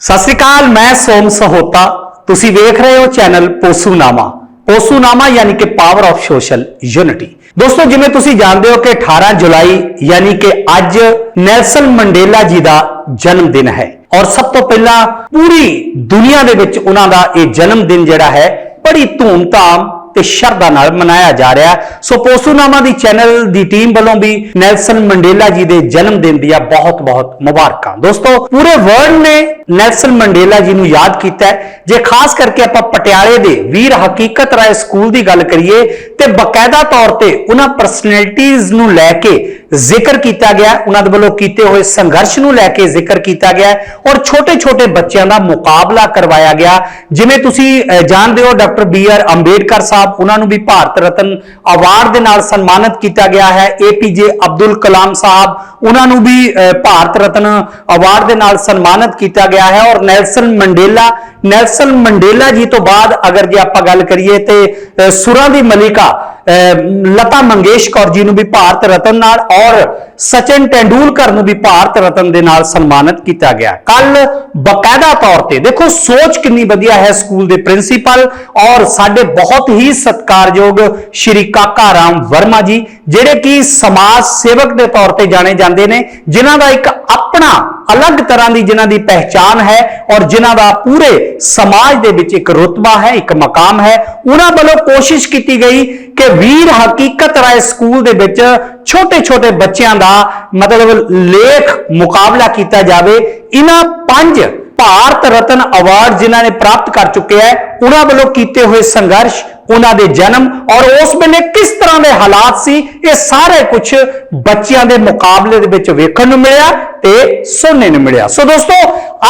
ਸਤਿ ਸ੍ਰੀ ਅਕਾਲ, ਮੈਂ ਸੋਮ ਸਹੋਤਾ। ਤੁਸੀਂ ਵੇਖ ਰਹੇ ਹੋ ਚੈਨਲ ਪੋਸੂਨਾਮਾ। ਪੋਸੂਨਾਮਾ ਯਾਨੀ ਕਿ ਪਾਵਰ ਆਫ ਸੋਸ਼ਲ ਯੂਨਿਟੀ ਦੋਸਤੋ, ਜਿਵੇਂ ਤੁਸੀਂ ਜਾਣਦੇ ਹੋ ਕਿ 18 ਜੁਲਾਈ ਯਾਨੀ ਕਿ ਅੱਜ ਨੈਲਸਨ ਮੰਡੇਲਾ ਜੀ ਦਾ ਜਨਮ ਦਿਨ ਹੈ। ਔਰ ਸਭ ਤੋਂ ਪਹਿਲਾਂ ਪੂਰੀ ਦੁਨੀਆ ਦੇ ਵਿੱਚ ਉਹਨਾਂ ਦਾ ਇਹ ਜਨਮ ਦਿਨ ਜਿਹੜਾ ਹੈ, ਬੜੀ ਧੂਮਧਾਮ ਤੇ ਸ਼ਰਧਾ ਨਾਲ ਮਨਾਇਆ ਜਾ ਰਿਹਾ ਹੈ। ਸੋ ਪੋਸੂਨਾਮਾ ਦੀ ਚੈਨਲ ਦੀ ਟੀਮ ਵੱਲੋਂ ਵੀ ਨੈਲਸਨ ਮੰਡੇਲਾ ਜੀ ਦੇ ਜਨਮ ਦਿਨ ਦੀਆਂ ਬਹੁਤ-ਬਹੁਤ ਮੁਬਾਰਕਾਂ। ਦੋਸਤੋ, ਪੂਰੇ ਵਰਲਡ ਨੇ ਨੈਲਸਨ ਮੰਡੇਲਾ ਜੀ ਨੂੰ ਯਾਦ ਕੀਤਾ ਜੇ ਖਾਸ ਕਰਕੇ ਆਪਾਂ ਪਟਿਆਲੇ ਦੇ ਵੀਰ ਹਕੀਕਤ ਰਾਏ ਸਕੂਲ ਦੀ ਗੱਲ ਕਰੀਏ, ਤੇ ਬਕਾਇਦਾ ਤੌਰ ਤੇ ਉਹਨਾਂ ਪਰਸਨੈਲਿਟੀਆਂ ਨੂੰ ਲੈ ਕੇ ਜ਼ਿਕਰ ਕੀਤਾ ਗਿਆ ਉਹਨਾਂ ਦੇ ਵੱਲੋਂ ਕੀਤੇ ਹੋਏ ਸੰਘਰਸ਼ ਨੂੰ ਲੈ ਕੇ ਜ਼ਿਕਰ ਕੀਤਾ ਗਿਆ ਔਰ ਛੋਟੇ-ਛੋਟੇ ਬੱਚਿਆਂ ਦਾ ਮੁਕਾਬਲਾ ਕਰਵਾਇਆ ਗਿਆ। ਜਿਵੇਂ ਤੁਸੀਂ ਜਾਣਦੇ ਹੋ, doctor B R Ambedkar Sahib ਉਹਨਾਂ ਨੂੰ ਵੀ ਭਾਰਤ ਰਤਨ ਅਵਾਰਡ ਦੇ ਨਾਲ ਸਨਮਾਨਿਤ ਕੀਤਾ ਗਿਆ ਹੈ। ਏਪੀਜੇ ਅਬਦੁਲ ਕਲਾਮ ਸਾਹਿਬ ਉਹਨਾਂ ਨੂੰ ਵੀ ਭਾਰਤ ਰਤਨ ਅਵਾਰਡ ਦੇ ਨਾਲ ਸਨਮਾਨਿਤ ਕੀਤਾ ਗਿਆ ਹੈ। ਔਰ ਨੈਲਸਨ ਮੰਡੇਲਾ ਨੈਲਸਨ ਮੰਡੇਲਾ ਜੀ ਤੋਂ ਬਾਅਦ ਅਗਰ ਜੇ ਆਪਾਂ ਗੱਲ ਕਰੀਏ ਤੇ ਸੁਰਾਂ ਦੀ ਮਲਿਕਾ ਅਹ, ਲਤਾ ਮੰਗੇਸ਼ਕਰ ਜੀ ਨੂੰ ਵੀ ਭਾਰਤ ਰਤਨ ਨਾਲ ਔਰ ਸਚਿਨ ਟੈਂਡੂਲਕਰ ਨੂੰ ਵੀ ਭਾਰਤ ਰਤਨ ਦੇ ਨਾਲ ਸਨਮਾਨਿਤ ਕੀਤਾ ਗਿਆ। ਕੱਲ ਬਕਾਇਦਾ ਤੌਰ ਤੇ ਦੇਖੋ, ਸੋਚ ਕਿੰਨੀ ਵਧੀਆ ਹੈ ਸਕੂਲ ਦੇ ਪ੍ਰਿੰਸੀਪਲ ਔਰ ਸਾਡੇ ਬਹੁਤ ਹੀ ਸਤਿਕਾਰਯੋਗ ਸ਼੍ਰੀ ਕਾਕਾ ਰਾਮ ਵਰਮਾ ਜੀ, ਜਿਹੜੇ ਕਿ ਸਮਾਜ ਸੇਵਕ ਦੇ ਤੌਰ ਤੇ ਜਾਣੇ ਜਾਂਦੇ ਨੇ, ਜਿਨ੍ਹਾਂ ਦਾ ਇੱਕ ਆਪਣਾ ਅਲੱਗ ਤਰ੍ਹਾਂ ਦੀ ਜਿਨ੍ਹਾਂ ਦੀ ਪਹਿਚਾਨ ਹੈ ਔਰ ਜਿਨ੍ਹਾਂ ਦਾ ਪੂਰੇ ਸਮਾਜ ਦੇ ਵਿੱਚ ਇੱਕ ਰੁਤਬਾ ਹੈ, ਇੱਕ ਮਕਾਮ ਹੈ, ਉਹਨਾਂ ਵੱਲੋਂ ਕੋਸ਼ਿਸ਼ ਕੀਤੀ ਗਈ ਕਿ ਵੀਰ ਹਕੀਕਤ ਰਾਏ ਸਕੂਲ ਦੇ ਵਿੱਚ ਛੋਟੇ-ਛੋਟੇ ਬੱਚਿਆਂ ਦਾ ਮਤਲਬ ਲੇਖ ਮੁਕਾਬਲਾ ਕੀਤਾ ਜਾਵੇ, ਇਹਨਾਂ ਪੰਜ ਭਾਰਤ ਰਤਨ ਅਵਾਰਡ ਜਿਨ੍ਹਾਂ ਨੇ ਪ੍ਰਾਪਤ ਕਰ ਚੁੱਕੇ ਹੈ, ਉਹਨਾਂ ਵੱਲੋਂ ਕੀਤੇ ਹੋਏ ਸੰਘਰਸ਼, ਉਹਨਾਂ ਦੇ ਜਨਮ ਔਰ ਉਸ ਵੇਲੇ ਕਿਸ ਤਰ੍ਹਾਂ ਦੇ ਹਾਲਾਤ ਸੀ, ਇਹ ਸਾਰੇ ਕੁਝ ਬੱਚਿਆਂ ਦੇ ਮੁਕਾਬਲੇ ਦੇ ਵਿੱਚ ਵੇਖਣ ਨੂੰ ਮਿਲਿਆ ਤੇ ਸੁਣਨੇ ਨੂੰ ਮਿਲਿਆ। ਸੋ ਦੋਸਤੋ,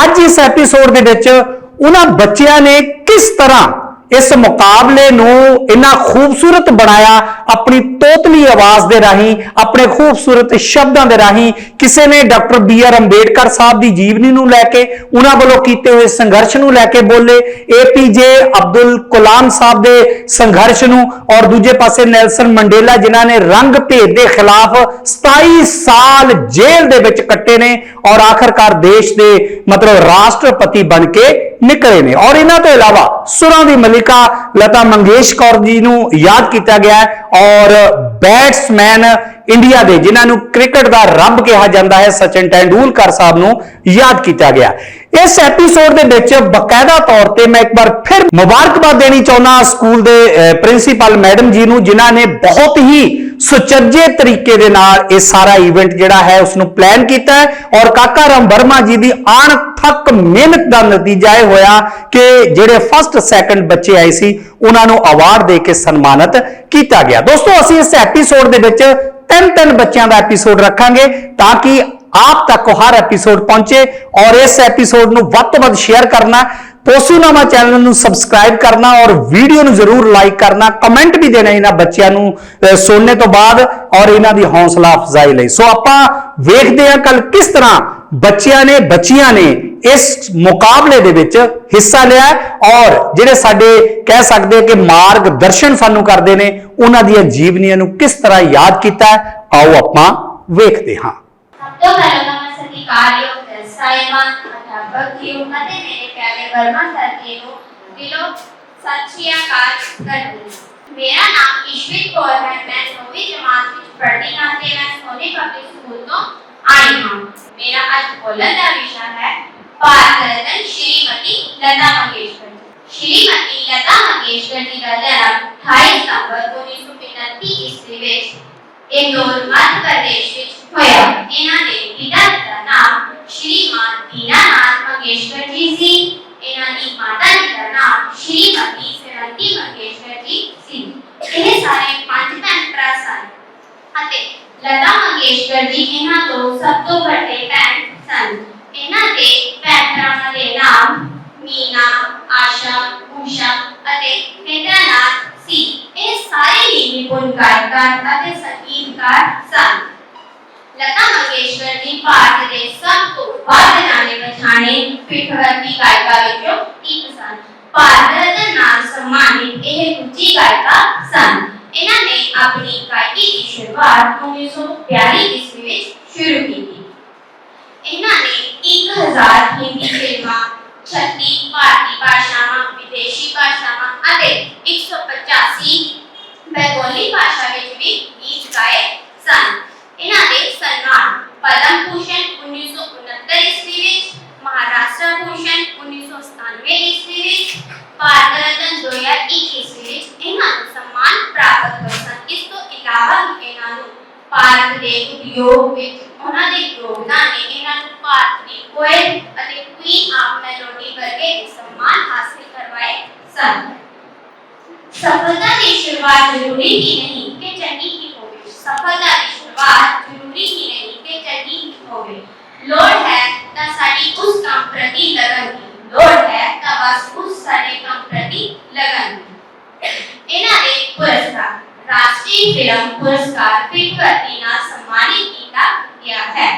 ਅੱਜ ਇਸ ਐਪੀਸੋਡ ਦੇ ਵਿੱਚ ਉਹਨਾਂ ਬੱਚਿਆਂ ਨੇ ਕਿਸ ਤਰ੍ਹਾਂ ਇਸ ਮੁਕਾਬਲੇ ਨੂੰ ਇੰਨਾ ਖੂਬਸੂਰਤ ਬਣਾਇਆ, ਆਪਣੀ ਤੋਤਲੀ ਆਵਾਜ਼ ਦੇ ਰਾਹੀਂ, ਆਪਣੇ ਖੂਬਸੂਰਤ ਸ਼ਬਦਾਂ ਦੇ ਰਾਹੀਂ, ਕਿਸੇ ਨੇ doctor B R Ambedkar Sahib ਦੀ ਜੀਵਨੀ ਨੂੰ ਲੈ ਕੇ, ਉਹਨਾਂ ਵੱਲੋਂ ਕੀਤੇ ਹੋਏ ਸੰਘਰਸ਼ ਨੂੰ ਲੈ ਕੇ ਬੋਲੇ, ਏ ਪੀ ਜੇ ਅਬਦੁਲ ਕਲਾਮ ਸਾਹਿਬ ਦੇ ਸੰਘਰਸ਼ ਨੂੰ, ਔਰ ਦੂਜੇ ਪਾਸੇ ਨੈਲਸਨ ਮੰਡੇਲਾ, ਜਿਨ੍ਹਾਂ ਨੇ ਰੰਗ ਭੇਦ ਦੇ ਖਿਲਾਫ 27 ਸਾਲ ਜੇਲ੍ਹ ਦੇ ਵਿੱਚ ਕੱਟੇ ਨੇ, ਔਰ ਆਖਰਕਾਰ ਦੇਸ਼ ਦੇ ਮਤਲਬ ਰਾਸ਼ਟਰਪਤੀ ਬਣ ਕੇ ਨਿਕਲੇ ਨੇ। ਔਰ ਇਹਨਾਂ ਤੋਂ ਇਲਾਵਾ ਸੁਰਾਂ ਦੀ ਮਲਿਕਾ ਲਤਾ ਮੰਗੇਸ਼ਕਰ ਜੀ ਨੂੰ ਯਾਦ ਕੀਤਾ ਗਿਆ ਔਰ ਬੈਟਸਮੈਨ ਇੰਡੀਆ ਦੇ, ਜਿਨ੍ਹਾਂ ਨੂੰ ਕ੍ਰਿਕਟ ਦਾ ਰੱਬ ਕਿਹਾ ਜਾਂਦਾ ਹੈ, ਸਚਿਨ ਟੈਂਡੂਲਕਰ ਸਾਹਿਬ ਨੂੰ ਯਾਦ ਕੀਤਾ ਗਿਆ। ਇਸ ਐਪੀਸੋਡ ਦੇ ਵਿੱਚ ਬਕਾਇਦਾ ਤੌਰ ਤੇ ਮੈਂ ਇੱਕ ਵਾਰ ਫਿਰ ਮੁਬਾਰਕਬਾਦ ਦੇਣੀ ਚਾਹੁੰਦਾ ਸਕੂਲ ਦੇ ਪ੍ਰਿੰਸੀਪਲ ਮੈਡਮ ਜੀ ਨੂੰ, ਜਿਨ੍ਹਾਂ ਨੇ ਬਹੁਤ ਹੀ ਸੁਚੱਜੇ ਤਰੀਕੇ ਦੇ ਨਾਲ ਇਹ ਸਾਰਾ ਇਵੈਂਟ ਜਿਹੜਾ ਹੈ ਉਸ ਨੂੰ ਪਲਾਨ ਕੀਤਾ ਹੈ ਔਰ ਕਾਕਾ ਰਾਮ ਵਰਮਾ ਜੀ ਦੀ ਅਣਥੱਕ ਮਿਹਨਤ ਦਾ ਨਤੀਜਾ ਇਹ ਹੋਇਆ ਕਿ ਜਿਹੜੇ ਫਸਟ ਸੈਕੰਡ ਬੱਚੇ ਆਏ ਸੀ, ਉਹਨਾਂ ਨੂੰ ਅਵਾਰਡ ਦੇ ਕੇ ਸਨਮਾਨਿਤ ਕੀਤਾ ਗਿਆ। ਦੋਸਤੋ, ਅਸੀਂ ਇਸ ਐਪੀਸੋਡ ਦੇ ਵਿੱਚ ਤਿੰਨ ਤਿੰਨ ਬੱਚਿਆਂ ਦਾ ਐਪੀਸੋਡ ਰੱਖਾਂਗੇ ਤਾਂ ਕਿ ਆਪ ਤੱਕ ਹਰ ਐਪੀਸੋਡ ਪਹੁੰਚੇ ਔਰ ਇਸ ਐਪੀਸੋਡ ਨੂੰ ਵੱਧ ਤੋਂ ਵੱਧ ਸ਼ੇਅਰ ਕਰਨਾ। ਪੋਸੂਨਾਮਾ ਚੈਨਲ ਨੂੰ ਸਬਸਕ੍ਰਾਈਬ ਕਰਨਾ ਔਰ ਵੀਡੀਓ ਨੂੰ ਜ਼ਰੂਰ ਲਾਈਕ ਕਰਨਾ ਕਮੈਂਟ ਵੀ ਦੇਣਾ ਇਹਨਾਂ ਬੱਚਿਆਂ ਨੂੰ ਅਹ, ਸੁਣਨੇ ਤੋਂ ਬਾਅਦ ਔਰ ਇਹਨਾਂ ਦੀ ਹੌਸਲਾ ਅਫਜ਼ਾਈ ਲਈ। ਸੋ ਆਪਾਂ ਵੇਖਦੇ ਹਾਂ ਕੱਲ ਕਿਸ ਤਰ੍ਹਾਂ ਬੱਚਿਆਂ ਨੇ ਬੱਚੀਆਂ ਨੇ ਇਸ ਮੁਕਾਬਲੇ ਦੇ ਵਿੱਚ ਹਿੱਸਾ ਲਿਆ ਔਰ ਜਿਹੜੇ ਸਾਡੇ ਕਹਿ ਸਕਦੇ ਕਿ ਮਾਰਗ ਦਰਸ਼ਨ ਸਾਨੂੰ ਕਰਦੇ ਨੇ ਉਹਨਾਂ ਦੀਆਂ ਜੀਵਨੀਆਂ ਨੂੰ ਕਿਸ ਤਰ੍ਹਾਂ ਯਾਦ ਕੀਤਾ ਆਓ ਆਪਾਂ ਵੇਖਦੇ ਹਾਂ। ਸਭ ਤੋਂ ਪਹਿਲਾਂ ਤਾਂ ਮੈਂ ਸਤਿਕਾਰਯੋਗ વ્યવસાયમાં અધ્યાપક થયું અને મેં पहले वर्मा सर के को विलो सचियाकार कर दी मेरा नाम ईश्वित कौर है, मैं नौवीं जमात में पढ़ने आते मैं सोने पब्लिक स्कूल तो आई हूँ। मेरा आज बोलन का विषय है पारतरतन श्रीमती लता मंगेशकर। श्रीमती लता मंगेशकर जी का जन्म अठाईस नवंबर ਸਤੰਬਰ 1929 ਈਸਵੀ ਵਿੱਚ ਇੰਦੌਰ ਮੱਧ ਪ੍ਰਦੇਸ਼ ਵਿੱਚ ਹੋਇਆ ਇਹਨਾਂ ਦੇ ਪਿਤਾ ਦਾ ਨਾਮ ਸ਼੍ਰੀਮਾਨ ਦੀਨਾਨਾਥ ਮੰਗੇਸ਼ਕਰ ਜੀ ਸੀ ਇਹਨਾਂ ਦੀ ਮਾਤਾ ਜੀ ਦਾ ਨਾਮ ਸ਼੍ਰੀਮਤੀ ਸਰੰਤੀ ਮੰਗੇਸ਼ਕਰ ਜੀ ਸੀ ਇਹ ਸਾਰੇ ਪੰਜ ਭੈਣ ਭਰਾ ਸਨ ਅਤੇ ਲਤਾ ਮੰਗੇਸ਼ਕਰ ਜੀ ਇਹਨਾਂ ਤੋਂ ਸਭ ਤੋਂ ਵੱਡੇ ਭੈਣ ਸਨ ਇਹਨਾਂ ਦੇ ਭੈਣ ਭਰਾਵਾਂ ਦੇ ਨਾਮ ਮੀਨਾ ਆਸ਼ਾ ਊਸ਼ਾ ਅਤੇ ਨਿਤਿਆਨਾਥ ਸੀ ਇਹ ਸਾਰੇ ਹੀ ਨਿਪੁੰਨ ਗਾਇਕਾਰ ਅਤੇ ਸੰਗੀਤਕਾਰ ਸਨ ਲਤਾ ਮੰਗੇਸ਼ਕਰ ਜੀ ਭਾਰਤ ਦੇ ਸਭ ਤੋਂ ਵੱਧ ਜਾਣੇ ਪਛਾਣੇ ਪਿੱਠਵਰਤੀ ਗਾਇਕਾਂ ਵਿੱਚੋਂ ਇੱਕ ਸਨ ਭਾਰਤ ਰਤਨ ਨਾਲ ਸਨਮਾਨਿਤ ਇਹ ਦੂਜੀ ਗਾਇਕਾ ਸਨ ਇਹਨਾਂ ਨੇ ਆਪਣੀ ਗਾਇਕੀ ਦੀ ਸ਼ੁਰੂਆਤ 1942 ਈਸਵੀ ਵਿੱਚ ਸ਼ੁਰੂ ਕੀਤੀ ਇਹਨਾਂ ਨੇ 1000 ਹਿੰਦੀ ਫਿਲਮਾਂ 36 ਭਾਰਤੀ ਭਾਸ਼ਾਵਾਂ ਵਿਦੇਸ਼ੀ ਭਾਸ਼ਾਵਾਂ ਅਤੇ 185 ਬੰਗਾਲੀ ਭਾਸ਼ਾ ਵਿੱਚ ਵੀ ਗੀਤ ਗਾਏ ਸਨ ਇਹਨਾਂ ਦੇ ਸਨਮਾਨ ਪਦਮ ਭੂਸ਼ਣ 1969 ਈਸਵੀ ਵਿੱਚ ਮਹਾਰਾਸ਼ਟਰ ਭੂਸ਼ਣ 1997 ਈਸਵੀ ਵਿੱਚ ਭਾਰਤ ਰਤਨ 2021 ਈਸਵੀ ਵਿੱਚ ਇਹਨਾਂ ਨੂੰ ਸਨਮਾਨ ਪ੍ਰਾਪਤ ਹੋਏ ਸਨ ਇਸ ਤੋਂ ਇਲਾਵਾ ਵੀ ਇਹਨਾਂ ਨੂੰ ਭਾਰਤ ਦੇ ਉਦਯੋਗ ਵਿੱਚ ਉਹਨਾਂ ਦੇ ਯੋਗਦਾਨ ਨੇ ਇਹਨਾਂ ਨੂੰ ਭਾਰਤ ਦੀ ਕੋਇਲ ਅਤੇ ਕੁਈਨ ਆਫ ਮੈਲੋਡੀ ਵਰਗੇ ਸਨਮਾਨ ਹਾਸਿਲ ਕਰਵਾਏ ਸਨ ਸਫਲਤਾ ਦੀ ਸ਼ੁਰੂਆਤ ਜ਼ਰੂਰੀ ਹੀ ਨਹੀਂ ਕਿ ਚੰਗੀ ਹੀ ਹੋਵੇ ਸਫਲਤਾ ਦੀ ਸ਼ੁਰੂਆਤ ਜ਼ਰੂਰੀ ਹੀ ਨਹੀਂ ਕਿ ਚੰਗੀ ਹੀ ਹੋਵੇ ਲੋੜ ਹੈ ਤਾਂ ਸਾਡੀ ਉਸ ਕੰਮ ਪ੍ਰਤੀ ਲਗਨ ਦੀ ਲੋੜ ਹੈ ਤਾਂ ਬਸ ਉਸ ਸਾਡੇ ਕੰਮ ਪ੍ਰਤੀ ਲਗਨ ਦੀ ਇਹਨਾਂ ਦੇ ਪੁਰਸਕਾਰ ਰਾਸ਼ਟਰੀ ਫਿਲਮ ਪੁਰਸਕਾਰ ਫਿਲਮਵਤੀ ਨਾਲ ਸਨਮਾਨਿਤ ਕੀਤਾ ਗਿਆ ਹੈ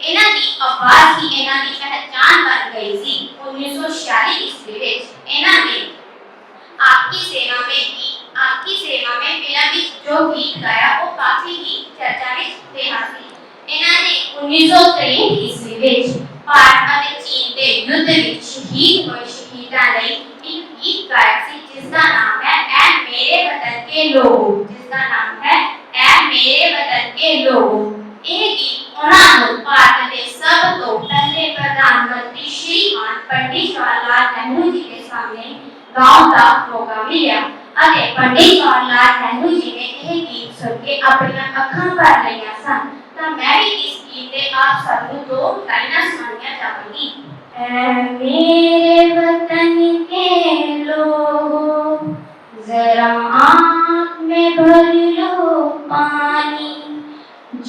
ਇਹਨਾਂ ਦੀ ਆਵਾਜ਼ ਹੀ ਇਹਨਾਂ ਦੀ ਪਹਿਚਾਨ ਬਣ ਗਈ ਸੀ 1946 ਈਸਵੀ ਵਿੱਚ ਇਹਨਾਂ ਨੇ आपकी सेवा में की आपकी सेवा में फिल्म ਵਿੱਚ ਜੋ ਗੀਤ ਗਾਇਆ ਉਹ ਕਾਫੀ ਹੀ ਚਰਚਾ ਵਿੱਚ ਰਿਹਾ ਸੀ ਇਹਨਾਂ ਨੇ 1963 ਈਸਵੀ ਵਿੱਚ ਭਾਰਤ ਅਤੇ ਚੀਨ ਦੇ ਯੁੱਧ ਵਿੱਚ ਸ਼ਹੀਦ ਹੋਏ ਸ਼ਹੀਦਾਂ ਲਈ ਇੱਕ ਗੀਤ ਗਾਇਆ ਸੀ ਜਿਸ ਦਾ ਨਾਮ ਹੈ ਐ ਮੇਰੇ ਵਤਨ ਕੇ ਲੋਗੋ ਜਿਸ ਦਾ ਨਾਮ ਹੈ ਐ ਮੇਰੇ ਵਤਨ ਕੇ ਲੋਗੋ ਇਹ ਗੀਤ ਉਹਨਾਂ ਨੂੰ ਭਾਰਤ ਦੇ ਸਭ ਤੋਂ ਪਹਿਲੇ ਪ੍ਰਧਾਨ ਮੰਤਰੀ ਸ਼੍ਰੀਮਾਨ ਪੰਡਿਤ ਜਵਾਹਰ ਲਾਲ ਨਹਿਰੂ ਜੀ ਦੇ ਸਾਹਮਣੇ ਗਾਉਣ ਦਾ ਮੌਕਾ ਮਿਲਿਆ ਅਤੇ ਪੰਡਿਤ ਜਵਾਹਰ ਲਾਲ ਨਹਿਰੂ ਜੀ ਨੇ ਇਹ ਗੀਤ ਸੁਣ ਕੇ ਆਪਣੀਆਂ ਅੱਖਾਂ ਭਰ ਲਈਆਂ ਸਨ ਤਾਂ ਮੈਂ ਵੀ ਇਸ ਗੀਤ ਦੇ ਆਪ ਸਭ ਨੂੰ ਦੋ ਲਾਈਨਾਂ ਸੁਣਾਉਣੀਆਂ ਚਾਹਾਂਗੀ मेरे वतन के लोग जरा आँख में भर लो पानी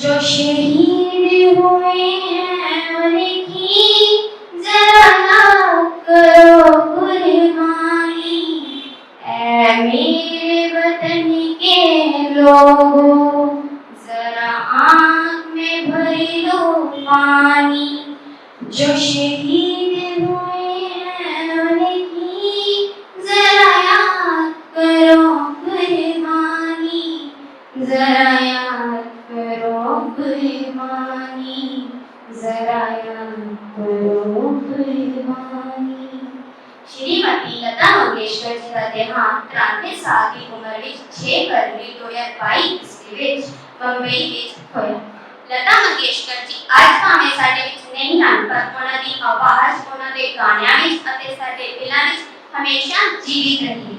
जो शहीद हुए हैं उनकी जरा करो कुर्बानी मेरे वतन के लोग जरा आँख में भर लो पानी। जो शहीद हुए हैं उनकी जरा याद करो कुर्बानी जरा याद करो कुर्बानी जरा याद करो कुर्बानी श्रीमती लता मंगेशकर जी का देहांत 93 ਸਾਲ ਦੀ ਉਮਰ ਵਿੱਚ 6 ਫਰਵਰੀ 2022 ਈਸਵੀ ਵਿੱਚ ਬੰਬਈ ਵਿੱਚ ਹੋਇਆ ਲਤਾ ਮੰਗੇਸ਼ਕਰ ਜੀ ਅੱਜ ਭਾਵੇਂ ਸਾਡੇ ਵਿੱਚ ਨਹੀਂ ਹਨ ਪਰ ਉਹਨਾਂ ਦੀ ਆਵਾਜ਼ ਉਹਨਾਂ ਦੇ ਗਾਣਿਆਂ ਵਿੱਚ ਅਤੇ ਸਾਡੇ ਦਿਲਾਂ ਵਿੱਚ ਹਮੇਸ਼ਾ ਜੀਵਿਤ ਰਹੀ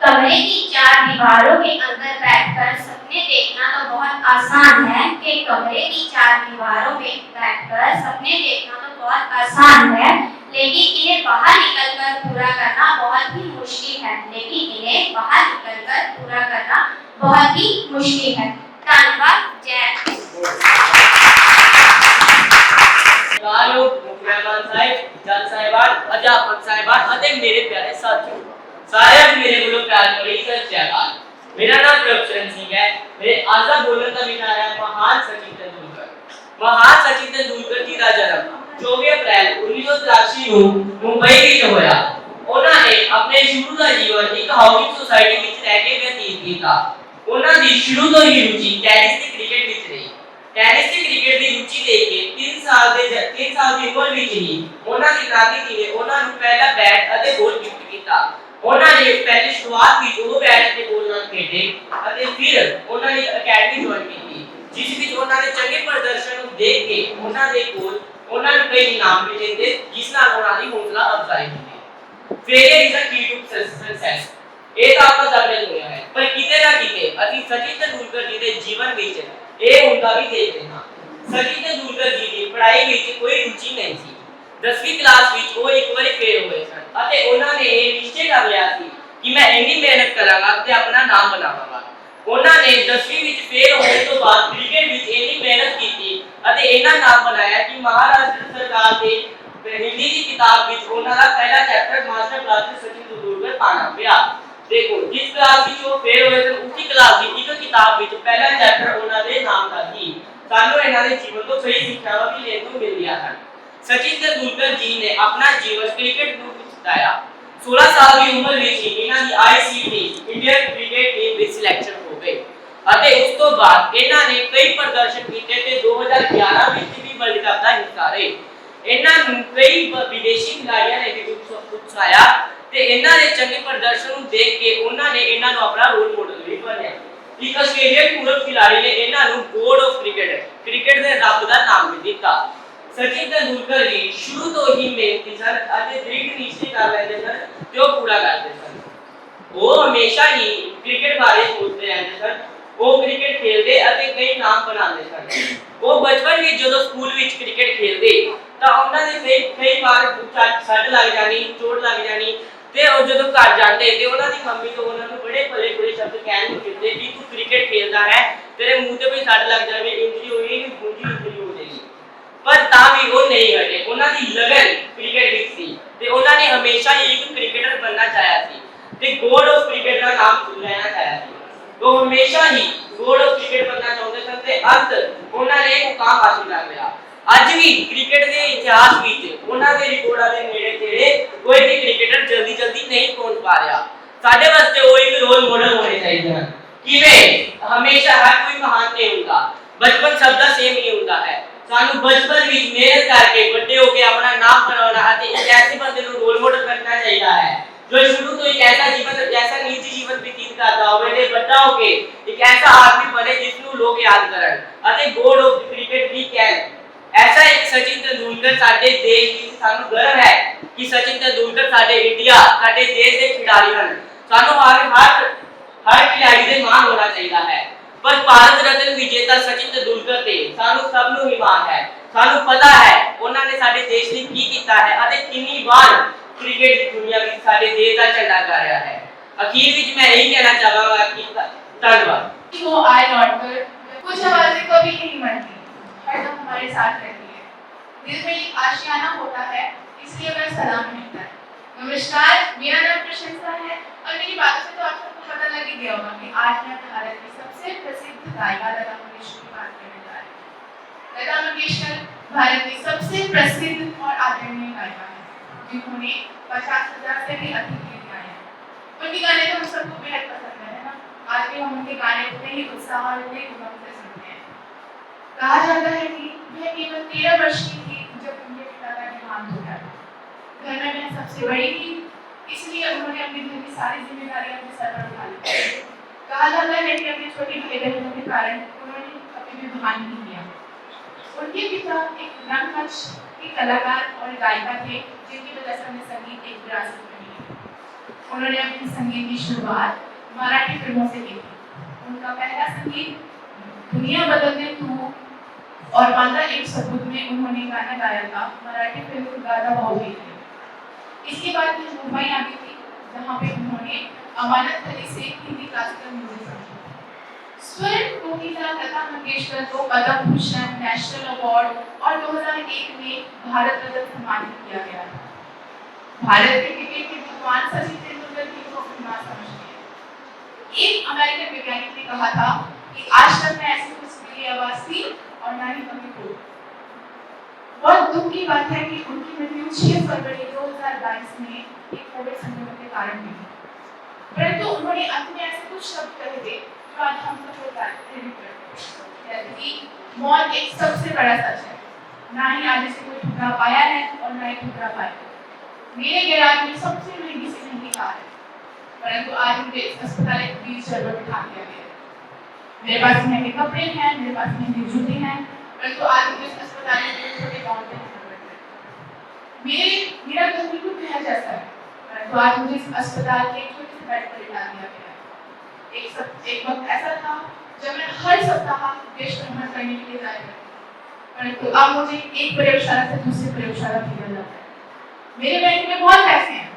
कमरे की चार दीवारों के अंदर बैठकर सपने देखना तो बहुत आसान है कि कमरे की चार दीवारों में बैठकर सपने देखना तो बहुत आसान है, लेकिन इन्हें बाहर निकलकर पूरा करना बहुत ही मुश्किल है, लेकिन इन्हें बाहर निकलकर पूरा करना बहुत ही मुश्किल है। धन्यवाद जय हिंद। ਸਤਿਕਾਰਯੋਗ ਮੁੱਖ ਮਹਿਮਾਨ ਸਾਹਿਬ ਜੱਜ ਸਾਹਿਬਾਨ ਅਧਿਆਪਕ ਸਾਹਿਬਾਨ ਅਤੇ ਮੇਰੇ ਪਿਆਰੇ ਸਾਥੀਓ ਸਾਰਿਆਂ ਨੂੰ ਮੇਰੇ ਵੱਲੋਂ ਪਿਆਰ ਭਰੀ ਸਤਿ ਸ਼੍ਰੀ ਅਕਾਲ ਮੇਰਾ ਨਾਮ ਪ੍ਰਭਚਰਨ ਸਿੰਘ ਹੈ ਮੇਰੇ ਅੱਜ ਦਾ ਬੋਲਣ ਦਾ ਵਿਸ਼ਾ ਹੈ ਮਹਾਨ ਸਚਿਨ ਤੇਂਦੁਲਕਰ ਮਹਾਨ ਸਚਿਨ ਤੇਂਦੁਲਕਰ ਜੀ ਦਾ ਜਨਮ 24 ਅਪ੍ਰੈਲ 1983 ਨੂੰ ਮੁੰਬਈ ਵਿੱਚ ਹੋਇਆ ਉਹਨਾਂ ਨੇ ਆਪਣੇ ਸ਼ੁਰੂ ਦਾ ਜੀਵਨ ਇੱਕ ਹਾਊਸਿੰਗ ਸੁਸਾਇਟੀ ਵਿੱਚ ਰਹਿ ਕੇ ਬਤੀਤ ਕੀਤਾ ਉਹਨਾਂ ਦੀ ਸ਼ੁਰੂ ਤੋਂ ਹੀ ਰੁਚੀ ਟੈਨਿਸ ਤੇ ਕ੍ਰਿਕਟ ਵਿੱਚ ਰਹੀ। ਟੈਨਿਸ ਤੇ ਕ੍ਰਿਕਟ ਦੀ ਰੁਚੀ ਦੇਖ ਕੇ 3 ਸਾਲ ਦੇ 3 ਸਾਲ ਦੀ ਉਮਰ ਵਿੱਚ ਹੀ ਉਹਨਾਂ ਦੀ ਦਾਦੀ ਜੀ ਨੇ ਉਹਨਾਂ ਨੂੰ ਪਹਿਲਾ ਬੈਟ ਅਤੇ ਬਾਲ ਗਿਫਟ ਕੀਤਾ। ਉਹਨਾਂ ਨੇ ਪਹਿਲੀ ਸ਼ੁਰੂਆਤ ਵਿੱਚ ਉਹ ਬੈਟ ਅਤੇ ਬਾਲ ਨਾਲ ਖੇਡੇ ਅਤੇ ਫਿਰ ਉਹਨਾਂ ਨੇ ਅਕੈਡਮੀ ਜੁਆਇਨ ਕੀਤੀ, ਜਿਸ ਵਿੱਚ ਉਹਨਾਂ ਨੇ ਚੰਗੇ ਪ੍ਰਦਰਸ਼ਨ ਨੂੰ ਦੇਖ ਕੇ ਉਹਨਾਂ ਦੇ ਕੋਲ ਉਹਨਾਂ ਨੂੰ ਕਈ ਇਨਾਮ ਵੀ ਦਿੰਦੇ ਜਿਸ ਨਾਲ ਉਹਨਾਂ ਦੀ ਹੌਸਲਾ ਅਫਜ਼ਾਈ ਹੁੰਦੀ। Failure is a key to success ਇਹ ਤਾਂ ਆਪਾਂ ਸਭ ਨੇ ਸੁਣਿਆ ਹੈ। ਪਰ ਕਿਤੇ ਨਾ ਕਿਤੇ ਅਸੀਂ ਸਚਿਨ ਤੇਂਦੁਲਕਰ ਜੀ ਦੇ ਜੀਵਨ ਵਿੱਚ ਇਹ ਹੁੰਦਾ ਵੀ ਦੇਖਦੇ ਹਾਂ। ਸਚਿਨ ਤੇਂਦੁਲਕਰ ਜੀ ਦੀ ਪੜ੍ਹਾਈ ਵਿੱਚ ਕੋਈ ਰੁਚੀ ਨਹੀਂ ਸੀ। 10ਵੀਂ ਕਲਾਸ ਵਿੱਚ ਉਹ ਇੱਕ ਵਾਰੀ ਫੇਲ ਹੋਏ ਸਨ ਅਤੇ ਉਹਨਾਂ ਨੇ ਇਹ ਨਿਸ਼ਚੈ ਕਰ ਲਿਆ ਸੀ ਕਿ ਮੈਂ ਇੰਨੀ ਮਿਹਨਤ ਕਰਾਂਗਾ ਤੇ ਆਪਣਾ ਨਾਮ ਬਣਾਵਾਂਗਾ। ਉਹਨਾਂ ਨੇ 10ਵੀਂ ਵਿੱਚ ਫੇਲ ਹੋਣ ਤੋਂ ਬਾਅਦ ਕ੍ਰਿਕਟ ਵਿੱਚ ਇੰਨੀ ਮਿਹਨਤ ਕੀਤੀ ਅਤੇ ਇਹਨਾਂ ਨਾਮ ਬਣਾਇਆ ਕਿ ਮਹਾਰਾਸ਼ਟਰ ਸਰਕਾਰ ਦੇ ਹਿੰਦੀ ਦੀ ਕਿਤਾਬ ਵਿੱਚ ਉਹਨਾਂ ਦਾ ਪਹਿਲਾ chapter master blaster Sachin Tendulkar ਪਾਣਾ ਪਿਆ। ਦੇਖੋ, ਜਿਸ ਕਲਾਸ ਵਿੱਚ ਉਹ ਫੇਲ ਹੋਏ ਸਨ ਉਸੇ ਕਲਾਸ ਦੀ ਇੱਕ ਕਿਤਾਬ ਵਿੱਚ ਪਹਿਲਾ ਚੈਪਟਰ ਉਹਨਾਂ ਦੇ ਨਾਮ ਦਾ ਸੀ। ਸਾਨੂੰ ਇਹਨਾਂ ਦੇ ਜੀਵਨ ਤੋਂ ਕਈ ਸਿੱਖਿਆਵਾਂ ਵੀ ਲੈਣ ਨੂੰ ਮਿਲਦੀਆਂ ਹਨ। ਸਚਿਨ ਤੇਂਦੁਲਕਰ ਜੀ ਨੇ ਆਪਣਾ ਜੀਵਨ ਕ੍ਰਿਕਟ ਨੂੰ ਬਿਤਾਇਆ। 16 ਸਾਲ ਦੀ ਉਮਰ ਵਿੱਚ ਹੀ ਇਹਨਾਂ ਦੀ ਆਈਸੀਟੀ ਇੰਡੀਅਨ ਕ੍ਰਿਕਟ ਟੀਮ ਵਿੱਚ ਸਿਲੈਕਸ਼ਨ ਹੋ ਗਈ। ਅਤੇ ਉਸ ਤੋਂ ਬਾਅਦ ਇਹਨਾਂ ਨੇ ਕਈ ਪ੍ਰਦਰਸ਼ਨ ਕੀਤੇ ਤੇ 2011 ਵਿੱਚ ਵੀ ਵਰਲਡ ਕੱਪ ਦਾ ਹਿੱਸਾ ਰਹੇ। ਇਹਨਾਂ ਨੂੰ ਕਈ ਵਿਦੇਸ਼ੀ ਖਿਡਾਰੀਆਂ ਨੇ ਵੀ ਉਤਸਾਹਿਆ। ਤੇ ਇਹਨਾਂ ਦੇ ਚੰਗੇ ਪ੍ਰਦਰਸ਼ਨ ਨੂੰ ਦੇਖ ਕੇ ਉਹਨਾਂ ਨੇ ਇਹਨਾਂ ਨੂੰ ਆਪਣਾ ਰੋਲ ਮਾਡਲ ਵੀ ਬਣਾਇਆ ਇੱਕ ਆਸਟ੍ਰੇਲੀਅਨ ਪੂਰਵ ਖਿਡਾਰੀ ਨੇ ਇਹਨਾਂ ਨੂੰ ਗੋਡ ਆਫ ਕ੍ਰਿਕਟ ਕ੍ਰਿਕਟ ਦੇ ਰੱਬ ਦਾ ਨਾਮ ਵੀ ਦਿੱਤਾ। ਸਚਿਨ ਤੇਂਦੁਲਕਰ ਜੀ ਸ਼ੁਰੂ ਤੋਂ ਹੀ ਮਿਹਨਤੀ ਸਨ ਅਤੇ ਦ੍ਰਿੜ ਨਿਸ਼ਚੇ ਕਰ ਲੈਂਦੇ ਸਨ ਤੇ ਉਹ ਪੂਰਾ ਕਰਦੇ ਸਨ। ਉਹ ਹਮੇਸ਼ਾ ਹੀ ਕ੍ਰਿਕਟ ਬਾਰੇ ਸੋਚਦੇ ਰਹਿੰਦੇ ਸਨ। ਉਹ ਕ੍ਰਿਕਟ ਖੇਡਦੇ ਅਤੇ ਕਈ ਨਾਮ ਬਣਾਉਂਦੇ ਸਨ। ਉਹ ਬਚਪਨ ਵਿੱਚ ਜਦੋਂ ਸਕੂਲ ਵਿੱਚ ਕ੍ਰਿਕਟ ਖੇਡਦੇ ਤਾਂ ਉਹਨਾਂ ਦੇ ਕਈ ਵਾਰ ਸੱਟ ਲੱਗ ਜਾਣੀ, ਚੋਟ ਲੱਗ ਜਾਣੀ ਤੇ ਉਹ ਜਦੋਂ ਘਰ ਜਾਂਦੇ ਤੇ ਉਹਨਾਂ ਦੀ ਮੰਮੀ ਤੋਂ ਉਹਨਾਂ ਨੂੰ ਬੜੇ ਭਲੇ ਭਲੇ ਸ਼ਬਦ ਕਹਿਣ ਨੂੰ ਕਹਿੰਦੇ ਕਿ ਤੂੰ ਕ੍ਰਿਕਟ ਖੇਡਦਾ ਹੈ ਤੇਰੇ ਮੂੰਹ ਤੇ ਕੋਈ ਸੱਟ ਲੱਗ ਜਾਵੇ, ਇੰਜਰੀ ਹੋਈ ਨਹੀਂ ਇੰਜਰੀ ਹੋ ਜਾਏਗੀ। ਪਰ ਤਾਂ ਵੀ ਉਹ ਨਹੀਂ ਹਟੇ। ਉਹਨਾਂ ਦੀ ਲਗਨ ਕ੍ਰਿਕਟ ਵਿੱਚ ਸੀ ਤੇ ਉਹਨਾਂ ਨੇ ਹਮੇਸ਼ਾ ਹੀ ਇੱਕ ਕ੍ਰਿਕਟਰ ਬਣਨਾ ਚਾਹਿਆ ਸੀ ਤੇ ਗੋਡ ਆਫ ਕ੍ਰਿਕਟ ਦਾ ਨਾਮ ਲੈਣਾ ਚਾਹਿਆ ਸੀ। ਉਹ ਹਮੇਸ਼ਾ ਹੀ ਗੋਡ ਆਫ ਕ੍ਰਿਕਟ ਬਣਨਾ ਚਾਹੁੰਦੇ ਸਨ ਤੇ ਅੰਤ ਉਹਨਾਂ ਨੇ ਇਹ ਮੁਕਾਮ ਹਾਸਿਲ ਕਰ ਲਿਆ। ਅੱਜ ਵੀ ਕ੍ਰਿਕਟ ਦੇ ਇਤਿਹਾਸ ਵਿੱਚ, ਉਹਨਾਂ ਦੇ ਰਿਕਾਰਡਾਂ ਦੇ ਨੇੜੇ ਤੇੜੇ ਕੋਈ ਵੀ ਕ੍ਰਿਕਟਰ ਜਲਦੀ ਜਲਦੀ ਨਹੀਂ ਪਹੁੰਚ ਪਾ ਰਿਹਾ। ਸਾਡੇ ਵਾਸਤੇ ਉਹ ਇੱਕ ਰੋਲ ਮਾਡਲ ਹੋਣੇ ਚਾਹੀਦੇ ਹਨ। ਕਿਵੇਂ? ਹਮੇਸ਼ਾ ਹਰ ਕੋਈ ਮਹਾਨ ਨਹੀਂ ਹੁੰਦਾ। ਬਚਪਨ ਸਭ ਦਾ ਸੇਮ ਨਹੀਂ ਹੁੰਦਾ ਹੈ। ਸਾਨੂੰ ਬਚਪਨ ਵਿੱਚ ਮਿਹਨਤ ਕਰਕੇ ਵੱਡੇ ਹੋ ਕੇ ਆਪਣਾ ਨਾਮ ਬਣਾਉਣਾ ਅਤੇ ਇੱਕ ਐਸੇ ਬੰਦੇ ਨੂੰ ਰੋਲ ਮਾਡਲ ਕਰਨਾ ਚਾਹੀਦਾ ਹੈ, ਜੋ ਸ਼ੁਰੂ ਤੋਂ ਇੱਕ ਐਸਾ ਜੀਵਨ, ਐਸਾ ਨਿੱਜੀ ਜੀਵਨ ਬਤੀਤ ਕਰਦਾ ਹੋਵੇ ਤੇ ਵੱਡਾ ਹੋ ਕੇ ਇੱਕ ਐਸਾ ਆਦਮੀ ਬਣੇ ਜਿਸ ਨੂੰ ਲੋਕ ਯਾਦ ਕਰਨ ਅਤੇ ਗੋਡ ਆਫ ਕ੍ਰਿਕਟ ਵੀ ਕਹਿਣ। ਐਸਾ ਇੱਕ ਸਚਿਨ ਤੇਂਦੁਲਕਰ ਸਾਡੇ ਦੇਸ਼ ਵਿੱਚ ਸਾਨੂੰ ਗਰਵ ਹੈ ਕਿ ਸਚਿਨ ਤੇਂਦੁਲਕਰ ਸਾਡੇ ਇੰਡੀਆ, ਸਾਡੇ ਦੇਸ਼ ਦੇ ਖਿਡਾਰੀ ਹਨ। ਸਾਨੂੰ ਹਰ ਹਰ ਹਰ ਖਿਡਾਰੀ ਦੇ ਮਾਣ ਹੋਣਾ ਚਾਹੀਦਾ ਹੈ। ਪਰ ਭਾਰਤ ਰਤਨ ਵਿਜੇਤਾ ਸਚਿਨ ਤੇਂਦੁਲਕਰ ਤੇ ਸਾਨੂੰ ਸਭ ਨੂੰ ਹੀ ਮਾਣ ਹੈ। ਸਾਨੂੰ ਪਤਾ ਹੈ ਉਹਨਾਂ ਨੇ ਸਾਡੇ ਦੇਸ਼ ਲਈ ਕੀ ਕੀਤਾ ਹੈ ਅਤੇ ਕਿੰਨੀ ਵਾਰ ਕ੍ਰਿਕਟ ਦੀ ਦੁਨੀਆ ਵਿੱਚ ਸਾਡੇ ਦੇਸ਼ ਦਾ ਝੰਡਾ ਗਾਇਆ ਹੈ। ਅਖੀਰ ਵਿੱਚ ਮੈਂ ਇਹੀ ਕਹਿਣਾ ਚਾਹਾਂਗਾ ਕਿ ਧੰਨਵਾਦ। ਉਹ ਆਈ ਨੋਟ ਪਰ ਕੁਝ ਹਵਾਲੇ ਕਭੀ ਨਹੀਂ ਮੰਨਦੀ। हरदम हमारे साथ रहती है। दिल में एक आशियाना होता है, इसलिए वह सलाम मिलता है। नमस्कार, मेरा नाम प्रशंसा है और मेरी बातों से तो आप सबको पता लग ही गया होगा कि आज मैं भारत की सबसे प्रसिद्ध गायिका लता मंगेशकर की बात करने जा रही हूँ। लता मंगेशकर भारत की सबसे प्रसिद्ध और आदरणीय गायिका है, जिन्होंने पचास हज़ार से भी अधिक गीत गाए हैं। उनके गाने तो हम सबको बेहद पसंद है ना? आज भी हम उनके गाने उतने ही उत्साह और उतने ही उमंग से कहा जाता है कि वह केवल तेरह वर्ष की थी जब उनके पिता का देहांत हो गया था घर में वह सबसे बड़ी थी, इसलिए उन्होंने अपने घर की सारी जिम्मेदारियाँ अपने सर पर उठा ली। कहा जाता है कि अपने छोटी भाई बहनों के कारण उन्होंने कभी भी भान नहीं किया। उनके पिता एक रंगमंच के कलाकार और गायिका थे, जिनकी वजह से उन्हें संगीत एक विरासत बनी उन्होंने अपनी संगीत की शुरुआत मराठी फ़िल्मों से की थी। उनका पहला संगीत, दुनिया बदलने तू और माता एक सबूत में उन्होंने गाना गाया था, मराठी फ़िल्म भाऊजी थी इसके बाद फिर मुंबई आ गई थी, जहाँ पे उन्होंने अमानत अली से हिंदी क्लासिकल म्यूज़िक समझा स्वर्ण कोकिला लता मंगेशकर को पद्म भूषण नेशनल अवार्ड और 2001 में भारत रत्न सम्मानित किया गया। था भारत के क्रिकेट के विद्वान सचिन तेंदुलकर की को अपनी माँ समझते हैं एक अमेरिकन वैज्ञानिक ने कहा था कि आज तक मैं ऐसी कुछ मेरी आवाज़ थी और ना ही कभी हो बहुत दुख की बात है कि उनकी मृत्यु 6 फरवरी 2022 में एक कोविड संक्रमण के कारण हुई। परंतु उन्होंने अंत में ऐसे कुछ शब्द कहे थे जो आज हम सबको हैं जैसे कि मौत एक सबसे बड़ा सच है। ना ही आज इसे कोई ठुकरा पाया है और ना ही ठुकरा पाएगा मेरे गैराज में सबसे महँगी से महँगी कार है। परंतु आज मुझे अस्पताल के बीच ज़रूर उठा दिया गया। मेरे पास महँगे कपड़े हैं मेरे पास महँगे जूते हैं। परंतु आज मुझे इस अस्पताल में छोटे छोटे गाँव में मेरे मेरा घर बिल्कुल घर जैसा है। परंतु आज मुझे इस अस्पताल के एक छोटे से बेड पर लिटा दिया गया है। एक सब एक वक्त ऐसा था जब मैं हर सप्ताह देश भ्रमण करने के लिए जाया करती परंतु अब मुझे एक प्रयोगशाला से दूसरी प्रयोगशाला भेजा जाता है। मेरे बैंक में बहुत पैसे हैं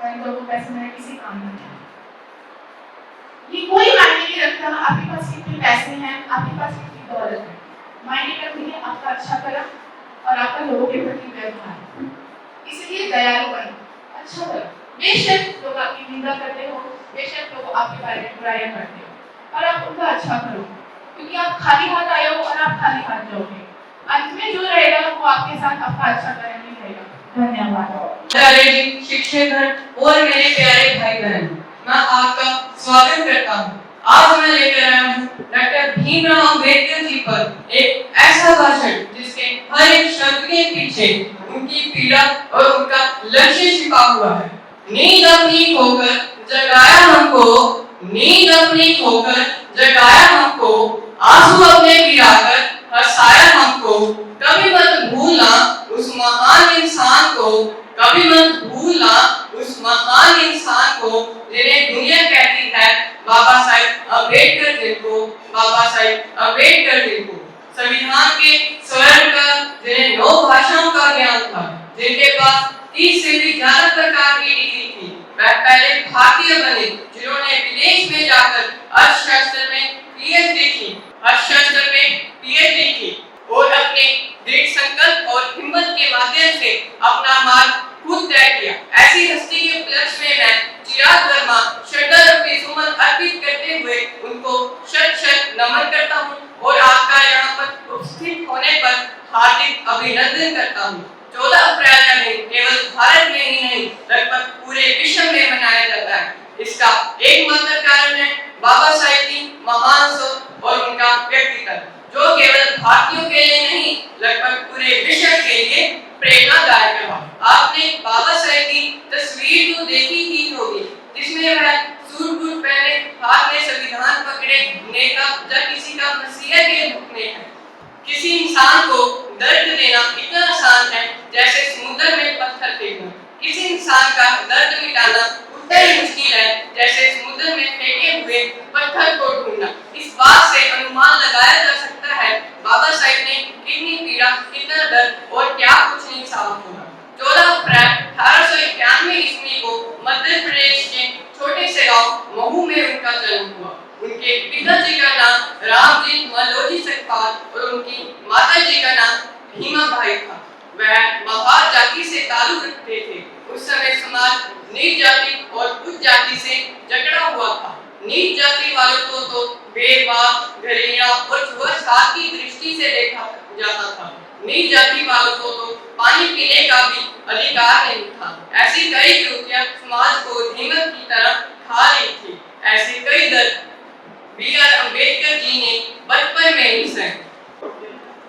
परंतु वो पैसे मेरे किसी काम नहीं है। ये कोई मायने नहीं रखता। आपके पास कितने पैसे हैं? आपके पास कितनी दौलत है? मायने रखती है आपका अच्छा कर्म और आपका लोगों के प्रति व्यवहार। इसलिए दयालु बनो अच्छा करो। बेशक लोग आपकी निंदा करते हो, बेशक लोग आपके बारे में बुराइयाँ करते हो और आप उनका अच्छा करो, क्योंकि आप खाली हाथ आए हो और आप खाली हाथ जाओगे। अंत में जो रहेगा, वो आपके साथ आपका अच्छा कर्म ही रहेगा। धन्यवाद। शिक्षकगण और मेरे प्यारे भाई बहन मैं आपका स्वागत करता हूँ। आज मैं लेकर आया हूँ डॉक्टर भीमराव अंबेडकर जी पर एक ऐसा भाषण जिसके हर एक शब्द के पीछे उनकी पीड़ा और उनका लक्ष्य छिपा हुआ है। नींद अपनी खोकर जगाया हमको, नींद अपनी खोकर जगाया हमको, आँसू अपने गिराकर हंसाया हमको, कभी मत भूलना उस महान इंसान को कभी मत भूलना उस महान इंसान को जिन्हें दुनिया कहती है, बाबा साहेब अंबेडकर को, बाबा साहेब अंबेडकर को। संविधान के स्वर्ण का, जिन्हें नौ भाषाओं का ज्ञान था, जिनके पास तीस से भी ज़्यादा प्रकार की डिग्री थी। वह पहले भारतीय बने, जिन्होंने विदेश में जाकर अर्थशास्त्र में पीएचडी की, अर्थशास्त्र में पीएचडी की, और अपने दृढ़ संकल्प और हिम्मत के माध्यम से अपना मार्ग खुद तय किया ऐसी हस्ती के उपलक्ष्य में मैं चिराग वर्मा श्रद्धा रफी सुमन अर्पित करते हुए उनको शत शत नमन करता हूँ और आपका यहाँ पर उपस्थित होने पर हार्दिक अभिनंदन करता हूँ चौदह अप्रैल का दिन केवल भारत में ही नहीं लगभग पूरे विश्व में मनाया जाता है इसका एकमात्र कारण है बाबा साहेब की महान सोच और उनका व्यक्तित्व जो केवल भारतीयों के लिए नहीं लगभग पूरे विश्व के लिए प्रेरणादायक रहा आपने बाबा साहेब की तस्वीर तो देखी ही होगी जिसमें वह सूट बूट पहने हाथ में संविधान पकड़े नेता या किसी का मसीहा के रूप में है किसी इंसान को दर्द देना इतना आसान है जैसे समुद्र में पत्थर फेंकना किसी इंसान का दर्द मिटाना उतना ही मुश्किल है जैसे समुद्र में फेंके हुए पत्थर को ढूंढना इस बात से अनुमान लगाया जा सकता है बाबा साहेब ने कितनी पीड़ा कितना दर्द और साबित होगा चौदह अप्रैल अठारह सौ इक्यानवे ईस्वी को मध्य प्रदेश के छोटे से गाँव महू में उनका जन्म हुआ उनके पिताजी का नाम रामजी मलोजी सकपाल और उनकी माता जी का नाम भीमा भाई था वह महार जाति से ताल्लुक रखते थे उस समय समाज नीच जाति और उच्च जाति से जकड़ा हुआ था नीच जाति वालों को तो भेदभाव घरेलिया और छुआछात की दृष्टि से देखा जाता था नीच जाति वालों को तो पानी पीने का भी अधिकार नहीं था। ऐसी कई कृतियाँ समाज को धीमक की तरह खा रही थी। ऐसे कई दर्द बी आर अंबेडकर जी ने बचपन में ही सहे।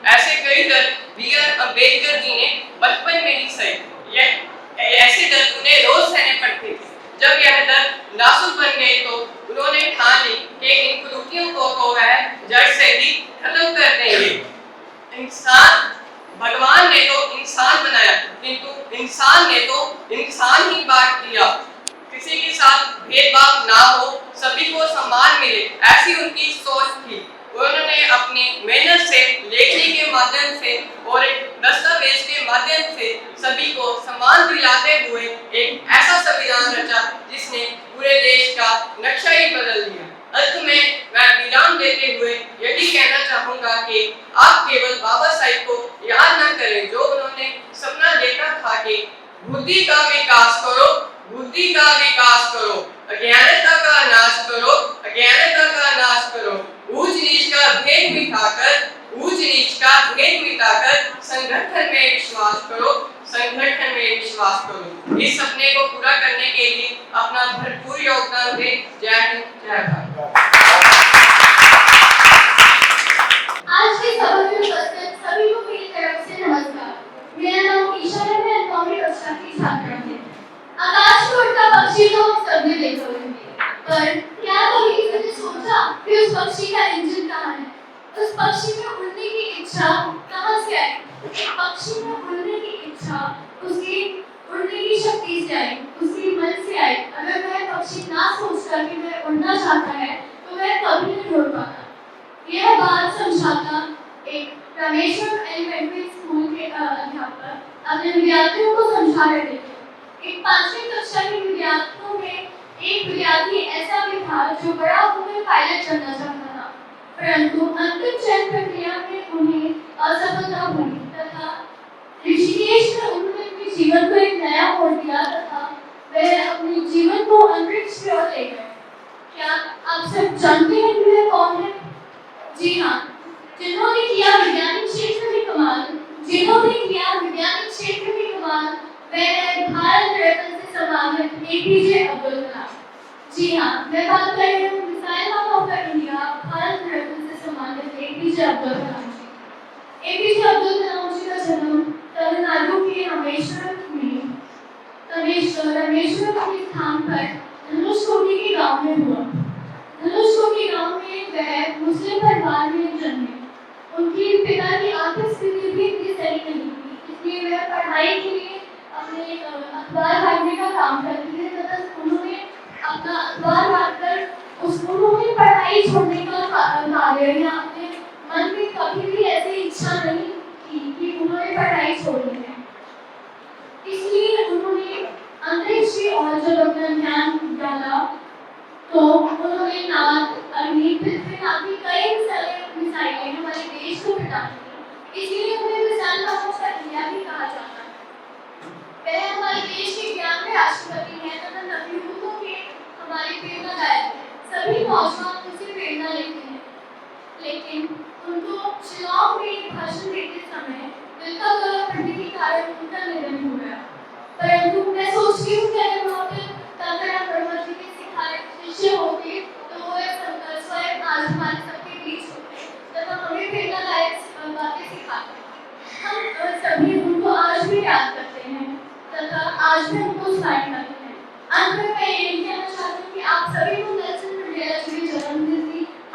ऐसे कई दर्द बी आर अंबेडकर जी ने बचपन में ही सहे। यह ऐसे दर्द उन्हें रोज सहने पड़ते थे। जब यह दर्द नासुक बन गए तो उन्होंने ठान ली कि इन कुरूतियों को तो वह जड़ से ही खत्म कर देंगे। इंसान भगवान ने तो इंसान बनाया किंतु इंसान ने तो इंसान ही बांट दिया। किसी के साथ भेदभाव ना हो, सभी को सम्मान मिले, ऐसी उनकी सोच थी। उन्होंने अपनी मेहनत से, लेखनी के माध्यम से और एक दस्तावेज़ के माध्यम से सभी को सम्मान दिलाते हुए एक ऐसा संविधान रचा, जिसने पूरे देश का नक्शा ही बदल दिया। अंत में मैं विराम देते हुए यही कहना चाहूँगा कि आप केवल बाबा साहिब को याद न करें जो उन्होंने सपना देखा था कि बुद्धि का विकास करो, बुद्धि का विकास करो, अज्ञानता का नाश करो, अज्ञानता का नाश करो। ऊंच नीच का भेद मिटाकर, ऊंच नीच का भेद मिटाकर संगठन में विश्वास करो, संगठन में विश्वास करो। इस सपने को पूरा करने के लिए अपना भरपूर योगदान दें जय हिंद जय भारत आज के सभा में उपस्थित सभी को मेरी तरफ़ से नमस्कार मेरा नाम ईशा है मैं कॉमेडी कक्षा की छात्रा हूँ आकाश में उड़ता पक्षी तो हम सबने देखा होंगे पर क्या कभी किसी ने सोचा कि उस पक्षी का इंजन कहाँ है उस पक्षी में उड़ने की इच्छा कहाँ से आई एक पक्षी में उड़ने की इच्छा उसकी उड़ने की शक्ति से आई उसकी मन से आई अगर वह पक्षी ना सोचता कि वह उड़ना चाहता है तो वह कभी नहीं उड़ पाता यह बात समझाता एक रामेश्वर एलिमेंट्री स्कूल के अ, अध्यापक अपने विद्यार्थियों को समझा रहे थे एक पांचवी कक्षा के विद्यार्थियों में एक विद्यार्थी ऐसा भी था जो बड़ा होकर पायलट बनना चाहता था परंतु अंतिम चयन प्रक्रिया में उन्हें असफलता हुई तथा ऋषिकेश में उन्होंने अपने जीवन को एक नया मोड़ दिया तथा वह अपने जीवन को अंतरिक्ष की ओर ले गए। क्या आप सब जानते हैं कि वह कौन है? जी हाँ जिन्होंने किया वैज्ञानिक क्षेत्र में कमाल, जिन्होंने किया वैज्ञानिक क्षेत्र में कमाल वह भारत रत्न से सम्मानित एपीजे अब्दुल कलाम। जी हाँ मैं बात कर रही हूँ missile of the APJ Abdul Kalam ji. APJ Abdul Kalam ji का जन्म तमिलनाडु के रामेश्वरम में, रमेश्वर रामेश्वरम के स्थान पर धनुषकोटी के गाँव में हुआ। धनुषकोटी गाँव में वह मुस्लिम परिवार में जन्मे। उनके पिता की आर्थिक स्थिति भी इतनी सही नहीं थी, इसलिए वह पढ़ाई के लिए अपने अखबार बांटने का काम करती थी, तथा उन्होंने अपना अखबार बांटकर उस उन्होंने पढ़ाई छोड़ने का- कार्य या अपने मन में कभी भी ऐसी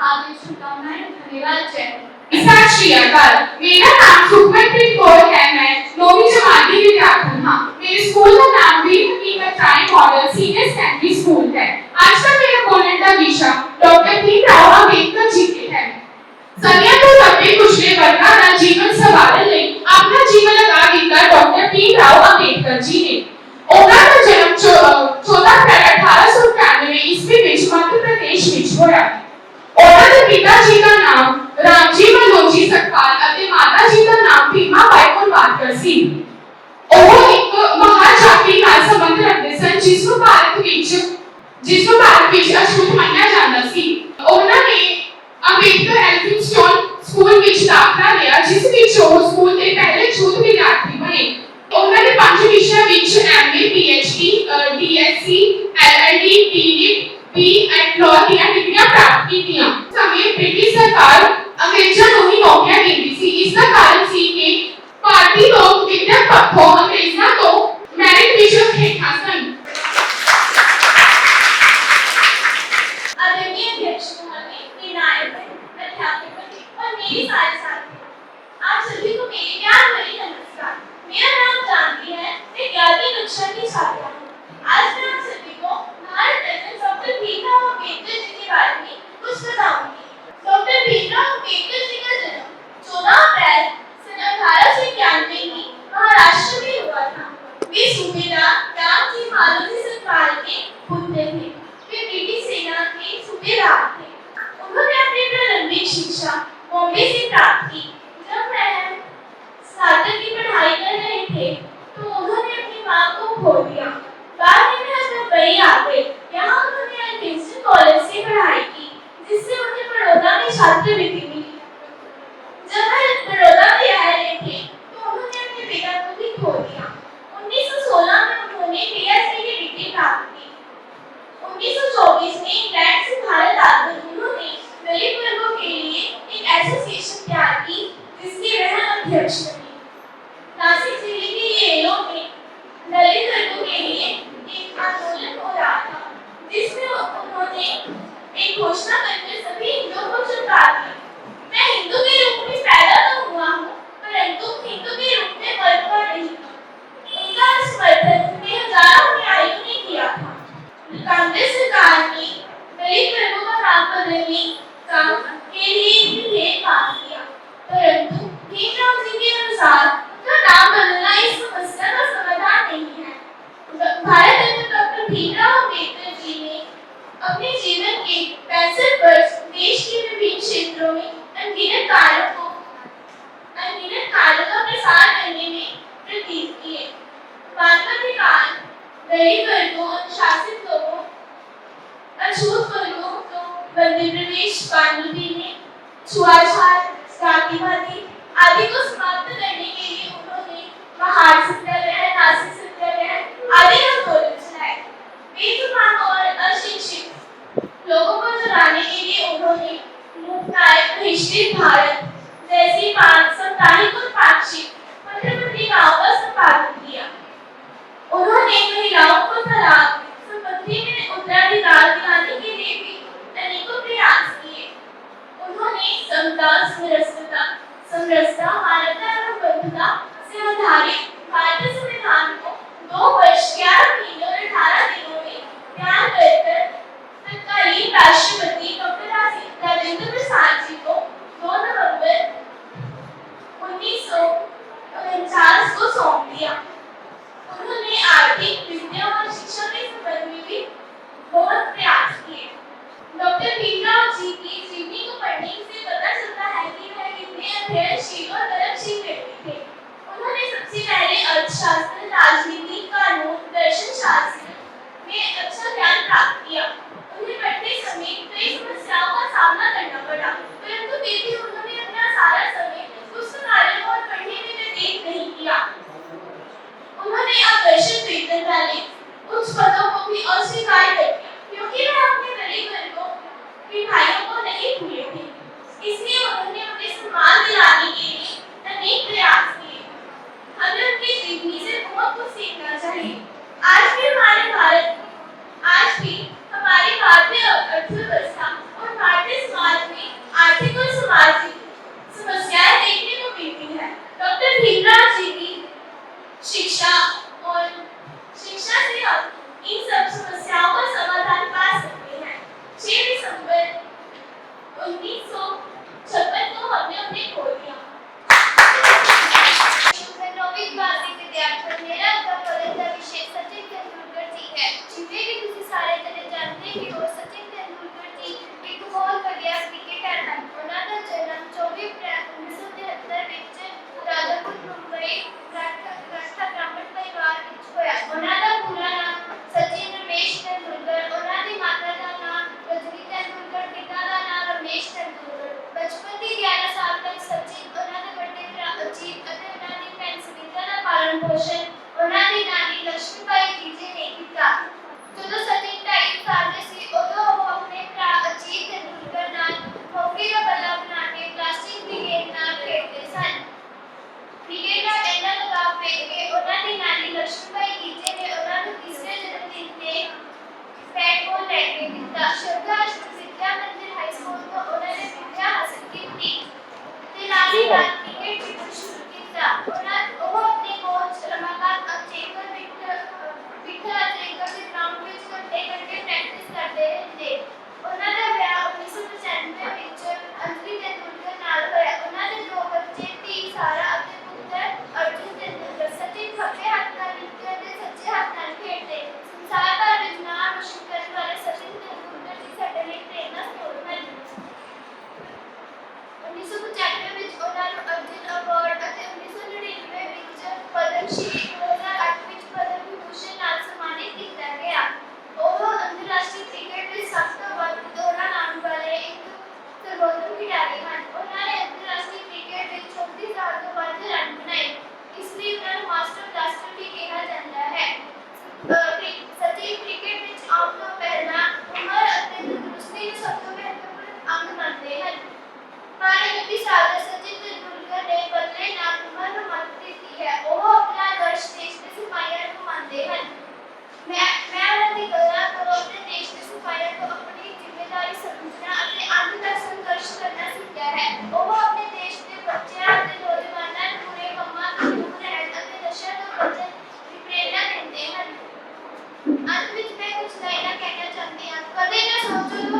आवेश ब्राह्मण धन्यवाद जय सत श्री अकाल मेरा नाम सुखमनप्रीत कौर है, मैं नौवीं जमाती विद्यार्थी हूँ। मेरे स्कूल का नाम भी Hakikat Rai model senior secondary school है। आज का मेरा बोलने का विषय डॉक्टर भीमराव अंबेडकर जी के है। सनिया को अपने पिछले वर्गाना जीवन संवारन ले अपना जीवन लगा देकर डॉक्टर भीमराव अंबेडकर जी ने ओना का जन्म चौदह अप्रैल अठारह सौ इक्यानवे ईस्वी में मध्य प्रदेश में हुआ ਉਹਨਾਂ ਦੇ ਪਿਤਾ ਜੀ ਦਾ ਨਾਮ ਰਾਮਜੀ ਮਲੋਜੀ ਸਰਕਾਰ ਅਤੇ ਮਾਤਾ ਜੀ ਦਾ ਨਾਮ ਭੀਮਾ ਬਾਈ ਕੁਲਵਾਰਕਰ ਸੀ। ਉਹ ਇੱਕ ਮਹਾਨ ਜਾਤੀ ਨਾਲ ਸੰਬੰਧ ਰੱਖਦੇ ਸਨ, ਜਿਸ ਨੂੰ ਭਾਰਤ ਵਿੱਚ ਜਿਸ ਨੂੰ ਭਾਰਤ ਵਿੱਚ ਅਛੂਤ ਮੰਨਿਆ ਜਾਂਦਾ ਸੀ। ਉਹਨਾਂ ਨੇ ਅੰਬੇਡਕਰ ਐਲਫਿੰਸਟਨ ਸਕੂਲ ਵਿੱਚ ਦਾਖਲਾ ਲਿਆ, ਜਿਸ ਵਿੱਚ ਉਹ ਸਕੂਲ ਦੇ ਪਹਿਲੇ ਛੂਤ ਵਿਦਿਆਰਥੀ ਬਣੇ। ਉਹਨਾਂ ਨੇ ਪੰਜ ਵਿਸ਼ਿਆਂ ਵਿੱਚ MA PhD DSc LLD DLitt B and law ਦੀਆਂ ਡਿਗਰੀਆਂ ਪ੍ਰਾਪਤ ਕੀਤੀਆਂ ਸਮੇਂ ਬ੍ਰਿਟਿਸ਼ ਸਰਕਾਰ ਅੰਗਰੇਜ਼ਾਂ ਨੂੰ ਹੀ ਨੌਕਰੀਆਂ ਦਿੰਦੀ ਸੀ ਇਸ ਦਾ ਕਾਰਨ ਸੀ ਕਿ ਭਾਰਤੀ ਲੋਕ ਵਿਦਿਅਕ ਪੱਖੋਂ ਅੰਗਰੇਜ਼ਾਂ ਤੋਂ ਮੈਰਿਟ ਵਿੱਚ ਹੇਠਾਂ ਸਨ आदरणीय अध्यक्ष महोदय विनायक अध्यापक और मेरे सारे साथी आप सभी को मेरे प्यार भरी नमस्कार मेरा नाम जानवी है मैं ग्यारहवीं कक्षा की छात्रा हूँ आज मैं आप सभी को भारत रत्न डॉक्टर भीमराव अम्बेडकर जी के बारे में कुछ बताऊँगी डॉक्टर भीमराव अंबेडकर जी का जन्म 14 अप्रैल सन अठारह सौ इक्यानवे में महाराष्ट्र में हुआ था वे सूबेदार राम जी मालवी सरकार के पुत्र थे वे ब्रिटिश सेना के सूबेदार थे उन्होंने अपनी प्रारंभिक शिक्षा, बॉम्बे से प्राप्त की जब वह स्नातक की पढ़ाई कर रहे थे 啊，这里。कुछ पदों को भी अस्वीकार कर दिया, क्योंकि वह अपने परिवार को मिठाइयों को नहीं भूले थे। इसलिए उन्होंने उन्हें सम्मान दिलाने के लिए अनेक प्रयास किए। हमें उनकी जीवनी से बहुत कुछ सीखना चाहिए आज भी हमारे भारत, आज भी हमारे भारत में अर्थव्यवस्था और भारतीय समाज में आर्थिक और सामाजिक समस्याएँ देखने को मिलती है। डॉक्टर भीमराव जी की शिक्षा In subsequent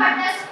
Yes.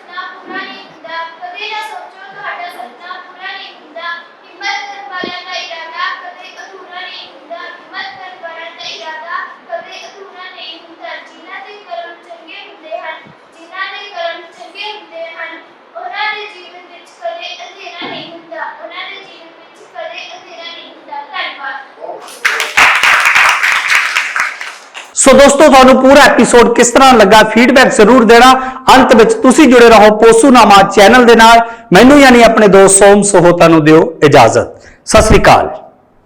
ਸੋ ਦੋਸਤੋ, ਤੁਹਾਨੂੰ ਪੂਰਾ ਐਪੀਸੋਡ ਕਿਸ ਤਰ੍ਹਾਂ ਲੱਗਾ? ਫੀਡਬੈਕ ਜ਼ਰੂਰ ਦੇਣਾ। ਅੰਤ ਵਿੱਚ ਤੁਸੀਂ ਜੁੜੇ ਰਹੋ ਪੋਸੂਨਾਮਾ ਚੈਨਲ ਦੇ ਨਾਲ। ਮੈਨੂੰ ਯਾਨੀ ਆਪਣੇ ਦੋਸਤ ਸੋਮ ਸੋਹਤਾ ਨੂੰ ਦਿਓ ਇਜਾਜ਼ਤ। ਸਤਿ ਸ੍ਰੀ ਅਕਾਲ।